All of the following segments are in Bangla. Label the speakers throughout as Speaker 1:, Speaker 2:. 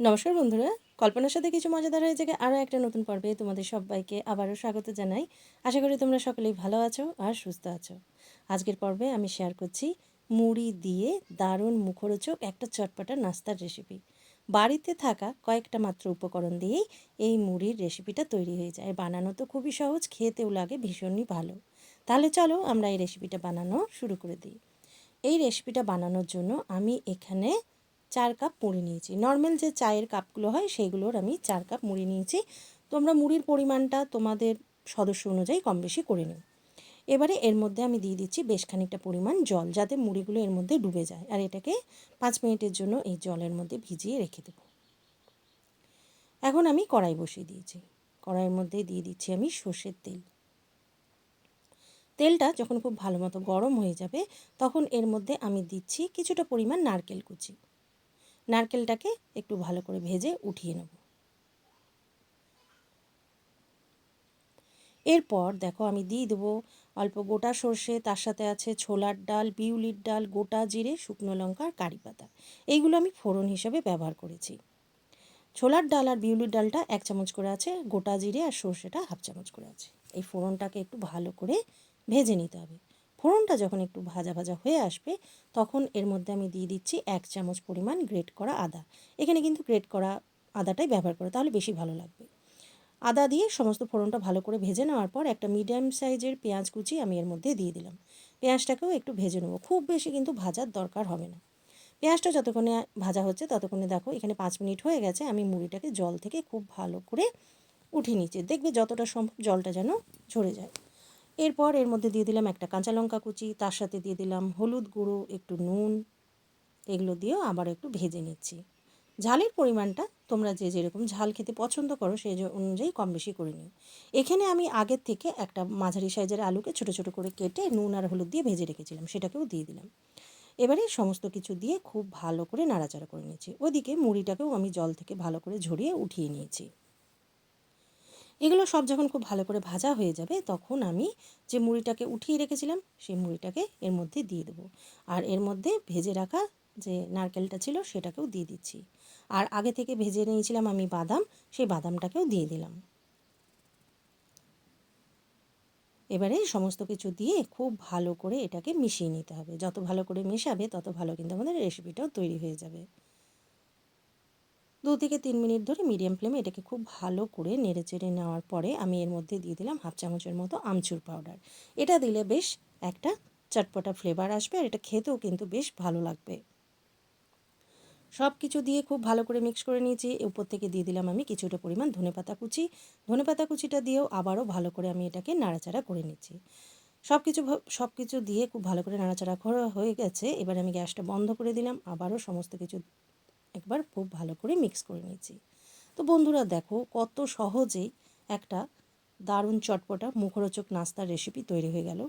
Speaker 1: নমস্কার বন্ধুরা। কল্পনার সাথে কিছু মজাদার হয়ে থেকে আরও একটা নতুন পর্বে তোমাদের সবাইকে আবারও স্বাগত জানাই। আশা করি তোমরা সকলেই ভালো আছো আর সুস্থ আছো। আজকের পর্বে আমি শেয়ার করছি মুড়ি দিয়ে দারুণ মুখরোচক একটা চটপটা নাস্তার রেসিপি বাড়িতে থাকা কয়েকটা মাত্র উপকরণ দিয়েই এই মুড়ির রেসিপিটা তৈরি হয়ে যায়। বানানো তো খুবই সহজ, খেতেও লাগে, ভীষণই ভালো। তাহলে চলো আমরা এই রেসিপিটা বানানো শুরু করে দিই। এই রেসিপিটা বানানোর জন্য আমি এখানে চার কাপ মুড়ি নিয়েছি। নর্মাল যে চায়ের কাপগুলো হয়, সেইগুলোর আমি চার কাপ মুড়ি নিয়েছি। তোমরা মুড়ির পরিমাণটা তোমাদের সদস্য অনুযায়ী কম বেশি করে নিও। এবারে এর মধ্যে আমি দিয়ে দিচ্ছি বেশ খানিকটা পরিমাণ জল, যাতে মুড়িগুলো এর মধ্যে ডুবে যায়। আর এটাকে পাঁচ মিনিটের জন্য এই জলের মধ্যে ভিজিয়ে রেখে দেবো। এখন আমি কড়াই বসিয়ে দিয়েছি। কড়াইয়ের মধ্যে দিয়ে দিচ্ছি আমি সর্ষের তেল। তেলটা যখন খুব ভালো মতো গরম হয়ে যাবে, তখন এর মধ্যে আমি দিচ্ছি কিছুটা পরিমাণ নারকেল কুচি। নারকেলটাকে একটু ভালো করে ভেজে উঠিয়ে নেব। এরপর দেখো আমি দিয়ে দেবো অল্প গোটা সর্ষে, তার সাথে আছে ছোলার ডাল, বিউলির ডাল, গোটা জিরে, শুকনো লঙ্কা আর কারি পাতা। এইগুলো আমি ফোড়ন হিসাবে ব্যবহার করেছি। ছোলার ডাল আর বিউলির ডালটা এক চামচ করে আছে, গোটা জিরে আর সর্ষেটা হাফ চামচ করে আছে। এই ফোড়নটাকে একটু ভালো করে ভেজে নিতে হবে। ফোড়নটা যখন একটু ভাজা ভাজা হয়ে আসবে, তখন এর মধ্যে আমি দিয়ে দিচ্ছি এক চামচ পরিমাণ গ্রেট করা আদা। এখানে কিন্তু গ্রেট করা আদাটাই ব্যবহার করে, তাহলে বেশি ভালো লাগবে। আদা দিয়ে সমস্ত ফোড়নটা ভালো করে ভেজে নেওয়ার পর একটা মিডিয়াম সাইজের পেঁয়াজ কুচি আমি এর মধ্যে দিয়ে দিলাম। পেঁয়াজটাকেও একটু ভেজে নেব, খুব বেশি কিন্তু ভাজার দরকার হবে না। পেঁয়াজটা যতক্ষণে ভাজা হচ্ছে ততক্ষণে দেখো এখানে পাঁচ মিনিট হয়ে গেছে, আমি মুড়িটাকে জল থেকে খুব ভালো করে উঠে নিচ্ছি। দেখবে যতটা সম্ভব জলটা যেন ঝরে যায়। এরপর এর মধ্যে দিয়ে দিলাম একটা কাঁচা লঙ্কা কুচি, তার সাথে দিয়ে দিলাম হলুদ গুঁড়ো, একটু নুন, এগুলো দিয়েও আবার একটু ভেজে নিচ্ছি। ঝালের পরিমাণটা তোমরা যে যেরকম ঝাল খেতে পছন্দ করো সেই অনুযায়ী কম বেশি করে নিও। এখানে আমি আগের থেকে একটা মাঝারি সাইজের আলুকে ছোটো ছোটো করে কেটে নুন আর হলুদ দিয়ে ভেজে রেখেছিলাম, সেটাকেও দিয়ে দিলাম। এবারে সমস্ত কিছু দিয়ে খুব ভালো করে নাড়াচাড়া করে নিয়েছি ওদিকে মুড়িটাকেও আমি জল থেকে ভালো করে ঝরিয়ে উঠিয়ে নিয়েছি। এগুলো সব যখন খুব ভালো করে ভাজা হয়ে যাবে, তখন আমি যে মুড়িটাকে উঠিয়ে রেখেছিলাম, সেই মুড়িটাকে এর মধ্যে দিয়ে দেবো। আর এর মধ্যে ভেজে রাখা যে নারকেলটা ছিল, সেটাকেও দিয়ে দিচ্ছি। আর আগে থেকে ভেজে নিয়েছিলাম আমি বাদাম, সেই বাদামটাকেও দিয়ে দিলাম। এবারে সমস্ত কিছু দিয়ে খুব ভালো করে এটাকে মিশিয়ে নিতে হবে। যত ভালো করে মেশাবে, তত ভালো কিন্তু আমাদের রেসিপিটাও তৈরি হয়ে যাবে। দু থেকে তিন মিনিট ধরে মিডিয়াম ফ্লেমে এটাকে খুব ভালো করে নেড়ে চেড়ে নেওয়ার পরে আমি এর মধ্যে দিয়ে দিলাম হাফ চামচের মতো আমচুর পাউডার এটা দিলে বেশ একটা চটপটা ফ্লেভার আসবে আর এটা খেতেও কিন্তু বেশ ভালো লাগবে। সব কিছু দিয়ে খুব ভালো করে মিক্স করে নিয়েছি। উপর থেকে দিয়ে দিলাম আমি কিছুটা পরিমাণ ধনেপাতা কুচি। ধনেপাতা কুচিটা দিয়েও আবারও ভালো করে আমি এটাকে নাড়াচাড়া করে নিচ্ছি। সব কিছু সব কিছু দিয়ে খুব ভালো করে নাড়াচাড়া করা হয়ে গেছে। এবার আমি গ্যাসটা বন্ধ করে দিলাম। আবারও সমস্ত কিছু একবার খুব ভালো করে মিক্স করে নিয়েছি। তো বন্ধুরা দেখো কত সহজেই একটা দারুণ চটপটা মুখরোচক নাস্তার রেসিপি তৈরি হয়ে গেল।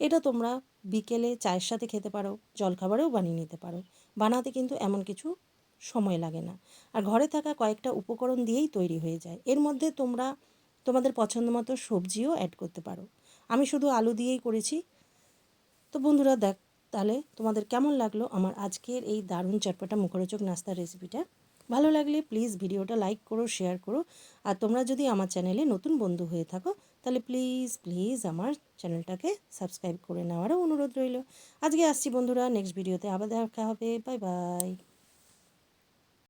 Speaker 1: এটা তোমরা বিকেলে চায়ের সাথে খেতে পারো, জলখাবারেও বানিয়ে নিতে পারো। বানাতে কিন্তু এমন কিছু সময় লাগে না। আর ঘরে থাকা কয়েকটা উপকরণ দিয়েই তৈরি হয়ে যায়। এর মধ্যে তোমরা, তোমাদের পছন্দ মতো সবজিও অ্যাড করতে পারো। আমি শুধু আলু দিয়েই করেছি। তো বন্ধুরা দেখ তাহলে তোমাদের কেমন লাগল আমার আজকের এই দারুণ চটপটা মুখরোচক নাস্তার রেসিপিটা ভালো লাগলে প্লিজ ভিডিওটা লাইক করো শেয়ার করো। আর তোমরা যদি আমার চ্যানেলে নতুন বন্ধু হয়ে থাকো, তাহলে প্লিজ প্লিজ আমার চ্যানেলটাকে সাবস্ক্রাইব করে নেওয়ারও অনুরোধ রইল। আজকে আসছি বন্ধুরা নেক্সট ভিডিওতে আবার দেখা হবে। Bye bye